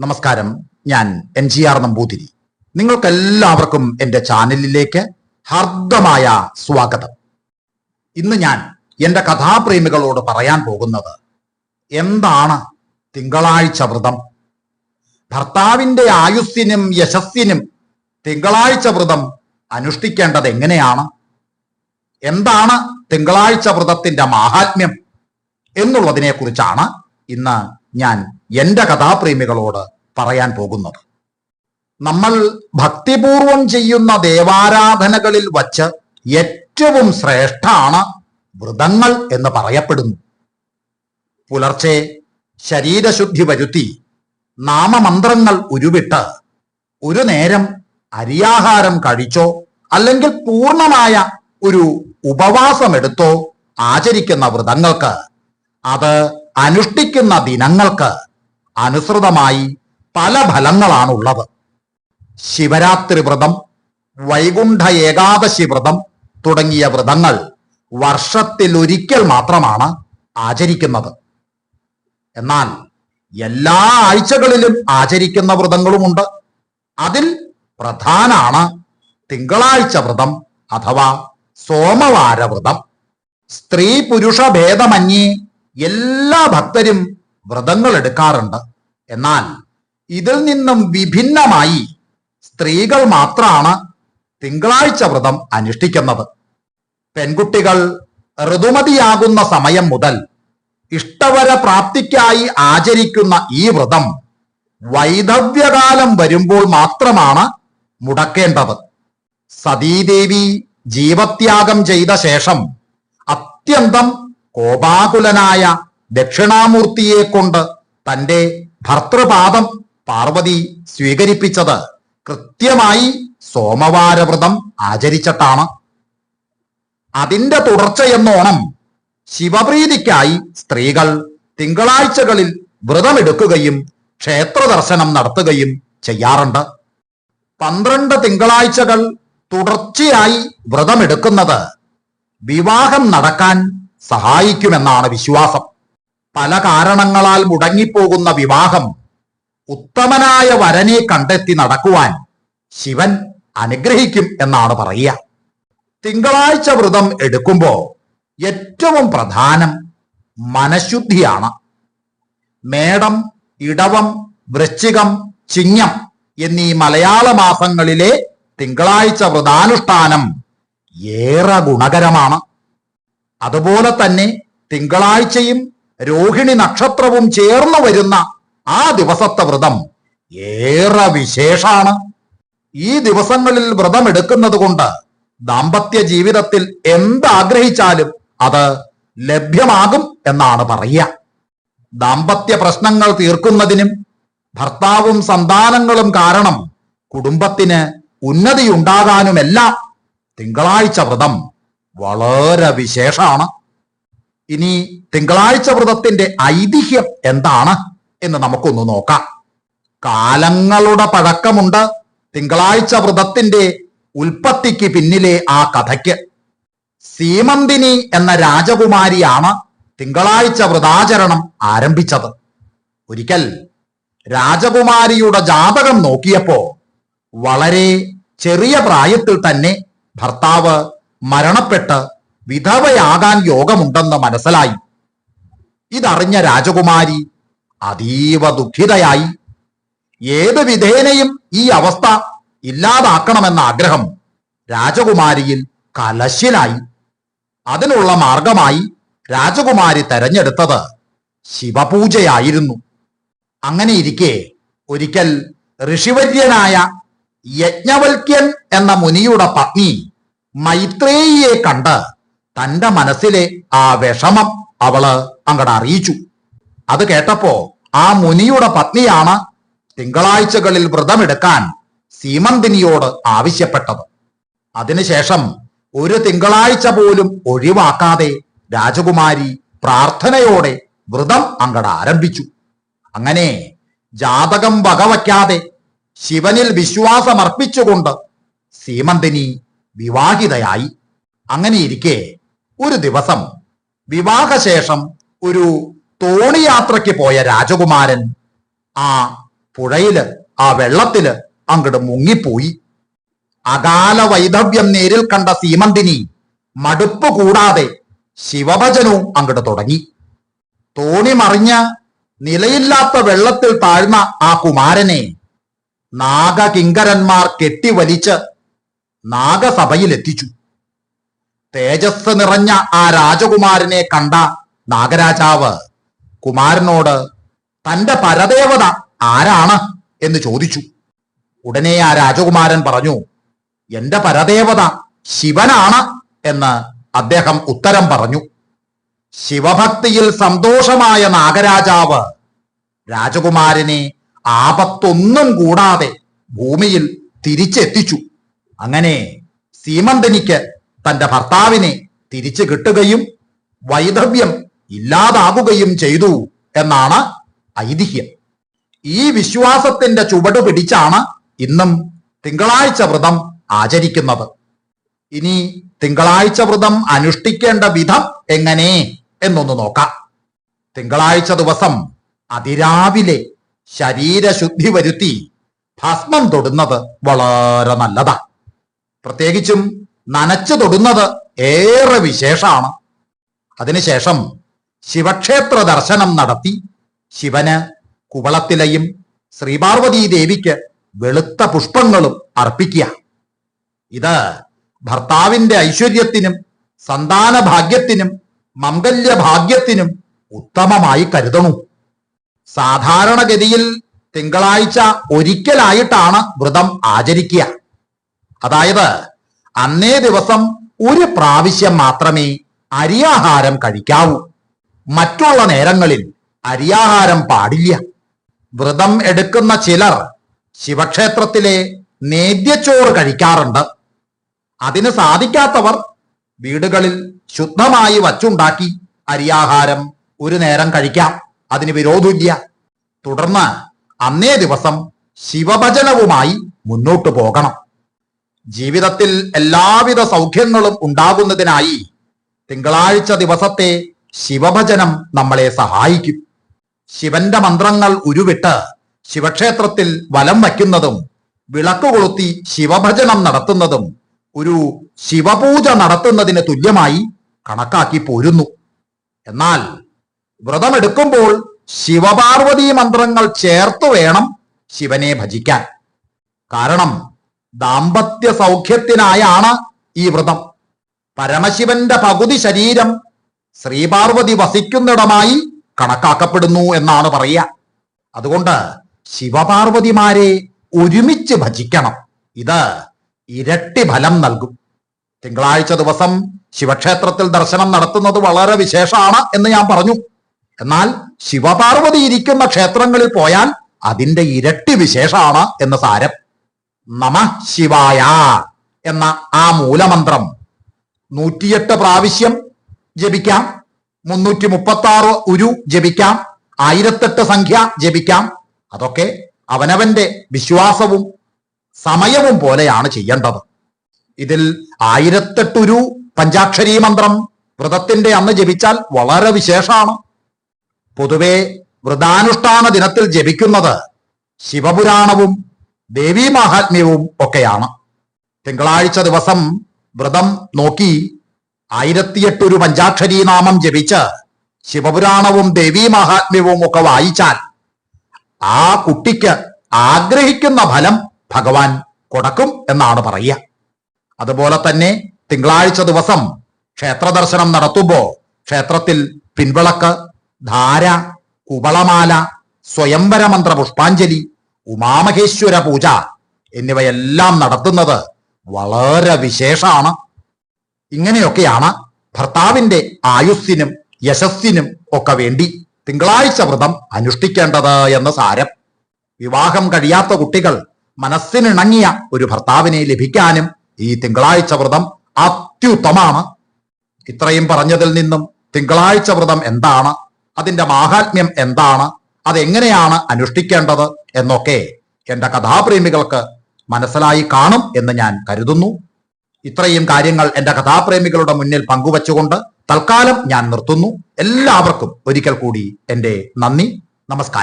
നമസ്കാരം. ഞാൻ M G R Namboothiri. നിങ്ങൾക്കെല്ലാവർക്കും എന്റെ ചാനലിലേക്ക് ഹർദ്ദമായ സ്വാഗതം. ഇന്ന് ഞാൻ എന്റെ കഥാപ്രേമികളോട് പറയാൻ പോകുന്നത് എന്താണ് തിങ്കളാഴ്ച വ്രതം? ഭർത്താവിന്റെ ആയുസ്സിനും യശസ്സിനും തിങ്കളാഴ്ച വ്രതം അനുഷ്ഠിക്കേണ്ടത് എങ്ങനെയാണ്? എന്താണ് തിങ്കളാഴ്ച വ്രതത്തിന്റെ മാഹാത്മ്യം എന്നുള്ളതിനെ കുറിച്ചാണ് ഇന്ന് ഞാൻ എന്റെ കഥാപ്രേമികളോട് പറയാൻ പോകുന്നത്. നമ്മൾ ഭക്തിപൂർവം ചെയ്യുന്ന ദേവാരാധനകളിൽ വച്ച് ഏറ്റവും ശ്രേഷ്ഠാണ് വ്രതങ്ങൾ എന്ന് പറയപ്പെടുന്നു. പുലർച്ചെ ശരീരശുദ്ധി വരുത്തി നാമമന്ത്രങ്ങൾ ഉരുവിട്ട് ഒരു നേരം അരിയാഹാരം കഴിച്ചോ അല്ലെങ്കിൽ പൂർണമായ ഒരു ഉപവാസമെടുത്തോ ആചരിക്കുന്ന വ്രതങ്ങൾക്ക് അത് അനുഷ്ഠിക്കുന്ന ദിനങ്ങൾക്ക് അനുസൃതമായി പല ഫലങ്ങളാണുള്ളത്. ശിവരാത്രി വ്രതം വൈകുണ്ഠ ഏകാദശി വ്രതം തുടങ്ങിയ വ്രതങ്ങൾ വർഷത്തിൽ ഒരിക്കൽ മാത്രമാണ് ആചരിക്കുന്നത്. എന്നാൽ എല്ലാ ആഴ്ചകളിലും ആചരിക്കുന്ന വ്രതങ്ങളുമുണ്ട്. അതിൽ പ്രധാനാണ് തിങ്കളാഴ്ച വ്രതം അഥവാ സോമവാര വ്രതം. സ്ത്രീ പുരുഷ ഭേദമന്യേ എല്ലാ ഭക്തരും വ്രതങ്ങൾ എടുക്കാറുണ്ട്. എന്നാൽ ഇതിൽ നിന്നും വിഭിന്നമായി സ്ത്രീകൾ മാത്രമാണ് തിങ്കളാഴ്ച വ്രതം അനുഷ്ഠിക്കുന്നത്. പെൺകുട്ടികൾ ഋതുമതിയാകുന്ന സമയം മുതൽ ഇഷ്ടവര പ്രാപ്തിക്കായി ആചരിക്കുന്ന ഈ വ്രതം വൈധവ്യകാലം വരുമ്പോൾ മാത്രമാണ് മുടക്കേണ്ടത്. സതീദേവി ജീവത്യാഗം ചെയ്ത ശേഷം അത്യന്തം കോപാകുലനായ ദക്ഷിണാമൂർത്തിയെ കൊണ്ട് തന്റെ ഭർത്തൃപാദം പാർവതി സ്വീകരിപ്പിച്ചത് കൃത്യമായി സോമവാരവ്രതം ആചരിച്ചിട്ടാണ്. അതിന്റെ തുടർച്ചയെന്നോണം ശിവപ്രീതിക്കായി സ്ത്രീകൾ തിങ്കളാഴ്ചകളിൽ വ്രതമെടുക്കുകയും ക്ഷേത്ര ദർശനം നടത്തുകയും ചെയ്യാറുണ്ട്. പന്ത്രണ്ട് തിങ്കളാഴ്ചകൾ തുടർച്ചയായി വ്രതമെടുക്കുന്നത് വിവാഹം നടക്കാൻ സഹായിക്കുമെന്നാണ് വിശ്വാസം. പല കാരണങ്ങളാൽ മുടങ്ങിപ്പോകുന്ന വിവാഹം ഉത്തമനായ വരനെ കണ്ടെത്തി നടക്കുവാൻ ശിവൻ അനുഗ്രഹിക്കും എന്നാണ് പറയുക. തിങ്കളാഴ്ച വ്രതം എടുക്കുമ്പോൾ ഏറ്റവും പ്രധാനം മനഃശുദ്ധിയാണ്. മേടം ഇടവം വൃശ്ചികം ചിങ്ങം എന്നീ മലയാള മാസങ്ങളിലെ തിങ്കളാഴ്ച വ്രതാനുഷ്ഠാനം ഏറെ ഗുണകരമാണ്. അതുപോലെ തന്നെ തിങ്കളാഴ്ചയും രോഹിണി നക്ഷത്രവും ചേർന്ന് വരുന്ന ആ ദിവസത്തെ വ്രതം ഏറെ വിശേഷാണ്. ഈ ദിവസങ്ങളിൽ വ്രതം എടുക്കുന്നത് കൊണ്ട് ദാമ്പത്യ ജീവിതത്തിൽ എന്താഗ്രഹിച്ചാലും അത് ലഭ്യമാകും എന്നാണ് പറയുക. ദാമ്പത്യ പ്രശ്നങ്ങൾ തീർക്കുന്നതിനും ഭർത്താവും സന്താനങ്ങളും കാരണം കുടുംബത്തിന് ഉന്നതിയുണ്ടാകാനുമെല്ലാം തിങ്കളാഴ്ച വ്രതം വളരെ വിശേഷമാണ് ഇനി തിങ്കളാഴ്ച വ്രതത്തിന്റെ ഐതിഹ്യം എന്താണ് എന്ന് നമുക്കൊന്ന് നോക്കാം. കാലങ്ങളുടെ പഴക്കമുണ്ട്. തിങ്കളാഴ്ച വ്രതത്തിന്റെ ഉൽപ്പത്തിക്ക് പിന്നിലെ ആ കഥയ്ക്ക്. സീമന്തിനി എന്ന രാജകുമാരിയാണ് തിങ്കളാഴ്ച വ്രതാചരണം ആരംഭിച്ചത്. ഒരിക്കൽ രാജകുമാരിയുടെ ജാതകം നോക്കിയപ്പോ വളരെ ചെറിയ പ്രായത്തിൽ തന്നെ ഭർത്താവ് മരണപ്പെട്ട് വിധവയാകാൻ യോഗമുണ്ടെന്ന് മനസ്സിലായി. ഇതറിഞ്ഞ രാജകുമാരി അതീവ ദുഃഖിതയായി. ഏത് വിധേനയും ഈ അവസ്ഥ ഇല്ലാതാക്കണമെന്ന ആഗ്രഹം രാജകുമാരിയിൽ കലശിലായി. അതിനുള്ള മാർഗമായി രാജകുമാരി തെരഞ്ഞെടുത്തത് ശിവപൂജയായിരുന്നു. അങ്ങനെ ഇരിക്കെ ഒരിക്കൽ ഋഷിവര്യനായ യജ്ഞവൽക്യൻ എന്ന മുനിയുടെ പത്നി മൈത്രേയിയെ കണ്ട് തന്റെ മനസ്സിലെ ആ വിഷമം അവൾ അങ്ങടെ അറിയിച്ചു. അത് കേട്ടപ്പോ ആ മുനിയുടെ പത്നിയാണ് തിങ്കളാഴ്ചകളിൽ വ്രതമെടുക്കാൻ സീമന്തിനിയോട് ആവശ്യപ്പെട്ടത്. അതിനുശേഷം ഒരു തിങ്കളാഴ്ച പോലും ഒഴിവാക്കാതെ രാജകുമാരി പ്രാർത്ഥനയോടെ വ്രതം അങ്ങട ആരംഭിച്ചു. അങ്ങനെ ജാതകം വകവയ്ക്കാതെ ശിവനിൽ വിശ്വാസമർപ്പിച്ചുകൊണ്ട് സീമന്തിനി വിവാഹിതയായി. അങ്ങനെ ഇരിക്കെ ഒരു ദിവസം വിവാഹശേഷം ഒരു തോണി തോണിയാത്രയ്ക്ക് പോയ രാജകുമാരൻ ആ പുഴയിൽ ആ വെള്ളത്തിൽ അങ്ങോട്ട് മുങ്ങിപ്പോയി. അകാല വൈധവ്യം നേരിൽ കണ്ട സീമന്തിനി മടുപ്പ് കൂടാതെ ശിവഭജനവും അങ്ങോട്ട് തുടങ്ങി. തോണി മറിഞ്ഞ നിലയില്ലാത്ത വെള്ളത്തിൽ താഴ്ന്ന ആ കുമാരനെ നാഗകിങ്കരന്മാർ കെട്ടിവലിച്ച് നാഗസഭയിലെത്തിച്ചു. തേജസ് നിറഞ്ഞ ആ രാജകുമാരനെ കണ്ട നാഗരാജാവ് കുമാരനോട് തന്റെ പരദേവത ആരാണ്? എന്ന് ചോദിച്ചു. ഉടനെ ആ രാജകുമാരൻ പറഞ്ഞു എന്റെ പരദേവത ശിവനാണ് എന്ന് അദ്ദേഹം ഉത്തരം പറഞ്ഞു. ശിവഭക്തിയിൽ സന്തോഷമായ നാഗരാജാവ് രാജകുമാരനെ ആപത്തൊന്നും കൂടാതെ ഭൂമിയിൽ തിരിച്ചെത്തിച്ചു. അങ്ങനെ സീമന്തനിക്ക് തന്റെ ഭർത്താവിനെ തിരിച്ചു കിട്ടുകയും വൈധവ്യം ഇല്ലാതാകുകയും ചെയ്തു എന്നാണ് ഐതിഹ്യം. ഈ വിശ്വാസത്തിന്റെ ചുവട് പിടിച്ചാണ് ഇന്നും തിങ്കളാഴ്ച വ്രതം ആചരിക്കുന്നത്. ഇനി തിങ്കളാഴ്ച വ്രതം അനുഷ്ഠിക്കേണ്ട വിധം എങ്ങനെ എന്നൊന്ന് നോക്കാം. തിങ്കളാഴ്ച ദിവസം അതിരാവിലെ ശരീരശുദ്ധി വരുത്തി ഭസ്മം തൊടുന്നത് വളരെ നല്ലതാണ്. പ്രത്യേകിച്ചും നനച്ചു തൊടുന്നത് ഏറെ വിശേഷമാണ്. അതിനുശേഷം ശിവക്ഷേത്ര ദർശനം നടത്തി ശിവന് കുവളത്തിലയും ശ്രീപാർവതീ ദേവിക്ക് വെളുത്ത പുഷ്പങ്ങളും അർപ്പിക്കുക. ഇത് ഭർത്താവിന്റെ ഐശ്വര്യത്തിനും സന്താന ഭാഗ്യത്തിനും മംഗല്യ ഭാഗ്യത്തിനും ഉത്തമമായി കരുതണു. സാധാരണഗതിയിൽ തിങ്കളാഴ്ച ഒരിക്കലായിട്ടാണ് വ്രതം ആചരിക്കുക. അതായത് അന്നേ ദിവസം ഒരു പ്രാവശ്യം മാത്രമേ അരിയാഹാരം കഴിക്കാവൂ. മറ്റുള്ള നേരങ്ങളിൽ അരിയാഹാരം പാടില്ല. വ്രതം എടുക്കുന്ന ചിലർ ശിവക്ഷേത്രത്തിലെ നേദ്യച്ചോറ് കഴിക്കാറുണ്ട്. അതിന് സാധിക്കാത്തവർ വീടുകളിൽ ശുദ്ധമായി വച്ചുണ്ടാക്കി അരിയാഹാരം ഒരു നേരം കഴിക്കാം. അതിന് വിരോധമില്ല. തുടർന്ന് അന്നേ ദിവസം ശിവഭജനവുമായി മുന്നോട്ടു പോകണം. ജീവിതത്തിൽ എല്ലാവിധ സൗഖ്യങ്ങളും ഉണ്ടാകുന്നതിനായി തിങ്കളാഴ്ച ദിവസത്തെ ശിവഭജനം നമ്മളെ സഹായിക്കും. ശിവന്റെ മന്ത്രങ്ങൾ ഉരുവിട്ട് ശിവക്ഷേത്രത്തിൽ വലം വയ്ക്കുന്നതും വിളക്ക് കൊളുത്തി ശിവഭജനം നടത്തുന്നതും ഒരു ശിവപൂജ നടത്തുന്നതിന് തുല്യമായി കണക്കാക്കി പോരുന്നു. എന്നാൽ വ്രതമെടുക്കുമ്പോൾ ശിവപാർവതി മന്ത്രങ്ങൾ ചേർത്തു വേണം ശിവനെ ഭജിക്കാൻ. കാരണം ദാമ്പത്യ സൗഖ്യത്തിനായാണ് ഈ വ്രതം. പരമശിവന്റെ പകുതി ശരീരം ശ്രീപാർവതി വസിക്കുന്നിടമായി കണക്കാക്കപ്പെടുന്നു എന്നാണ് പറയുക. അതുകൊണ്ട് ശിവപാർവതിമാരെ ഒരുമിച്ച് ഭജിക്കണം. ഇത് ഇരട്ടി ഫലം നൽകും. തിങ്കളാഴ്ച ദിവസം ശിവക്ഷേത്രത്തിൽ ദർശനം നടത്തുന്നത് വളരെ വിശേഷമാണ് എന്ന് ഞാൻ പറഞ്ഞു. എന്നാൽ ശിവപാർവതി ഇരിക്കുന്ന ക്ഷേത്രങ്ങളിൽ പോയാൽ അതിന്റെ ഇരട്ടി വിശേഷമാണ് എന്ന് സാരം. നമ ശിവായ എന്ന ആ മൂലമന്ത്രം. നൂറ്റിയെട്ട് പ്രാവശ്യം ജപിക്കാം. മുന്നൂറ്റി മുപ്പത്തി ആറ് ഉരു ജപിക്കാം. ആയിരത്തെട്ട് സംഖ്യ ജപിക്കാം. അതൊക്കെ അവനവന്റെ വിശ്വാസവും സമയവും പോലെയാണ് ചെയ്യേണ്ടത്. ഇതിൽ ആയിരത്തെട്ടുരു പഞ്ചാക്ഷരി മന്ത്രം വ്രതത്തിന്റെ അന്ന് ജപിച്ചാൽ വളരെ വിശേഷമാണ്. പൊതുവെ വ്രതാനുഷ്ഠാന ദിനത്തിൽ ജപിക്കുന്നത് ശിവപുരാണവും ദേവീ മാഹാത്മ്യവും ഒക്കെയാണ്. തിങ്കളാഴ്ച ദിവസം വ്രതം നോക്കി ആയിരത്തിയെട്ടൊരു പഞ്ചാക്ഷരി നാമം ജപിച്ച് ശിവപുരാണവും ദേവീ മഹാത്മ്യവും ഒക്കെ വായിച്ചാൽ ആ കുട്ടിക്ക് ആഗ്രഹിക്കുന്ന ഫലം ഭഗവാൻ കൊടുക്കും എന്നാണ് പറയുക. അതുപോലെ തന്നെ തിങ്കളാഴ്ച ദിവസം ക്ഷേത്ര ദർശനം നടത്തുമ്പോ ക്ഷേത്രത്തിൽ പിൻവിളക്ക് ധാര കുവളമാല സ്വയംവര മന്ത്ര പുഷ്പാഞ്ജലി ഉമാമഹേശ്വര പൂജ എന്നിവയെല്ലാം നടത്തുന്നത് വളരെ വിശേഷമാണ്. ഇങ്ങനെയൊക്കെയാണ് ഭർത്താവിന്റെ ആയുസ്സിനും യശസ്സിനും ഒക്കെ വേണ്ടി തിങ്കളാഴ്ച വ്രതം അനുഷ്ഠിക്കേണ്ടത് എന്ന് സാരം. വിവാഹം കഴിയാത്ത കുട്ടികൾ മനസ്സിനിണങ്ങിയ ഒരു ഭർത്താവിനെ ലഭിക്കാനും ഈ തിങ്കളാഴ്ച വ്രതം അത്യുത്തമാണ് ഇത്രയും പറഞ്ഞതിൽ നിന്നും തിങ്കളാഴ്ച വ്രതം എന്താണ്? അതിന്റെ മാഹാത്മ്യം എന്താണ്? അതെങ്ങനെയാണ് അനുഷ്ഠിക്കേണ്ടത് എന്നൊക്കെ എന്റെ കഥാപ്രേമികൾക്ക് മനസ്സിലായി കാണും എന്ന് ഞാൻ കരുതുന്നു. ഇത്രയും കാര്യങ്ങൾ എന്റെ കഥാപ്രേമികളുടെ മുന്നിൽ പങ്കുവച്ചുകൊണ്ട് തൽക്കാലം ഞാൻ നിർത്തുന്നു. എല്ലാവർക്കും ഒരിക്കൽ കൂടി എന്റെ നന്ദി. നമസ്കാരം.